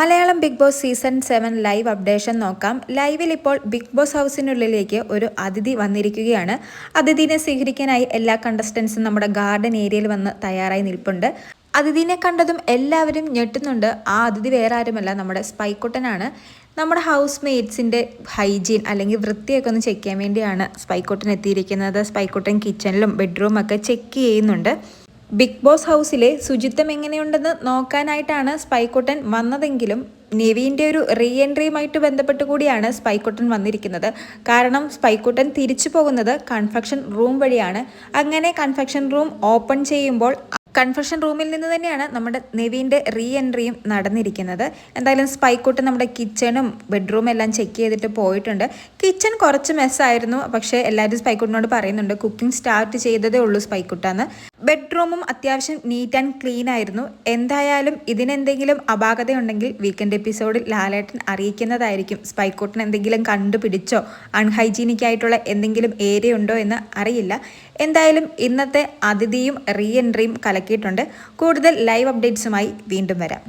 Malayalam Bigg Boss season seven live updation നോക്കാം. ലൈവിൽ ഇപ്പോൾ ബിഗ് ബോസ് ഹൗസിനുള്ളിലേക്ക് ഒരു അതിഥി വന്നിരിക്കുകയാണ്. അതിഥിനെ സ്വീകരിക്കാനായി എല്ലാ കണ്ടസ്റ്റൻസും നമ്മുടെ ഗാർഡൻ ഏരിയയിൽ വന്ന് തയ്യാറായി നിൽപ്പുണ്ട്. അതിഥിനെ കണ്ടതും എല്ലാവരും ഞെട്ടുന്നുണ്ട്. ആ അതിഥി വേറെ ആരുമല്ല നമ്മുടെ സ്പൈക്കുട്ടനാണ്. നമ്മുടെ ഹൗസ് മെയ്റ്റ്സിന്റെ ഹൈജീൻ അല്ലെങ്കിൽ വൃത്തിയൊക്കെ ഒന്ന് ചെക്ക് ചെയ്യാൻ വേണ്ടിയാണ് സ്പൈക്കുട്ടൻ എത്തിയിരിക്കുന്നത്. സ്പൈക്കുട്ടൻ കിച്ചണിലും ബെഡ്റൂമൊക്കെ ചെക്ക് ചെയ്യുന്നുണ്ട്. ബിഗ് ബോസ് ഹൗസിലെ ശുചിത്വം എങ്ങനെയുണ്ടെന്ന് നോക്കാനായിട്ടാണ് സ്പൈക്കുട്ടൻ വന്നതെങ്കിലും നെവിന്റെ ഒരു റീ എൻട്രിയുമായിട്ട് ബന്ധപ്പെട്ട് കൂടിയാണ് സ്പൈക്കുട്ടൻ വന്നിരിക്കുന്നത്. കാരണം സ്പൈക്കുട്ടൻ തിരിച്ചു പോകുന്നത് കൺഫെക്ഷൻ റൂം വഴിയാണ്. അങ്ങനെ കൺഫെക്ഷൻ റൂം ഓപ്പൺ ചെയ്യുമ്പോൾ കൺഫെഷൻ റൂമിൽ നിന്ന് തന്നെയാണ് നമ്മുടെ നെവിന്റെ റീ എൻട്രിയും നടന്നിരിക്കുന്നത്. എന്തായാലും സ്പൈക്കുട്ട് നമ്മുടെ കിച്ചണും ബെഡ്റൂം എല്ലാം ചെക്ക് ചെയ്തിട്ട് പോയിട്ടുണ്ട്. കിച്ചൺ കുറച്ച് മെസ്സായിരുന്നു പക്ഷേ എല്ലാവരും സ്പൈക്കോട്ടിനോട് പറയുന്നുണ്ട് കുക്കിംഗ് സ്റ്റാർട്ട് ചെയ്തതേ ഉള്ളൂ സ്പൈക്കുട്ടാന്ന്. ബെഡ്റൂമും അത്യാവശ്യം നീറ്റ് ആൻഡ് ക്ലീൻ ആയിരുന്നു. എന്തായാലും ഇതിനെന്തെങ്കിലും അപാകതയുണ്ടെങ്കിൽ വീക്കെൻഡ് എപ്പിസോഡിൽ ലാലേട്ടൻ അറിയിക്കുന്നതായിരിക്കും. സ്പൈക്കോട്ടിന് എന്തെങ്കിലും കണ്ടുപിടിച്ചോ? അൺഹൈജീനിക് ആയിട്ടുള്ള എന്തെങ്കിലും ഏരിയ ഉണ്ടോ എന്ന് അറിയില്ല. എന്തായാലും ഇന്നത്തെ അതിഥിയും റീ എൻട്രിയും കലക്കിയിട്ടുണ്ട്. കൂടുതൽ ലൈവ് അപ്ഡേറ്റ്സുമായി വീണ്ടും വരാം.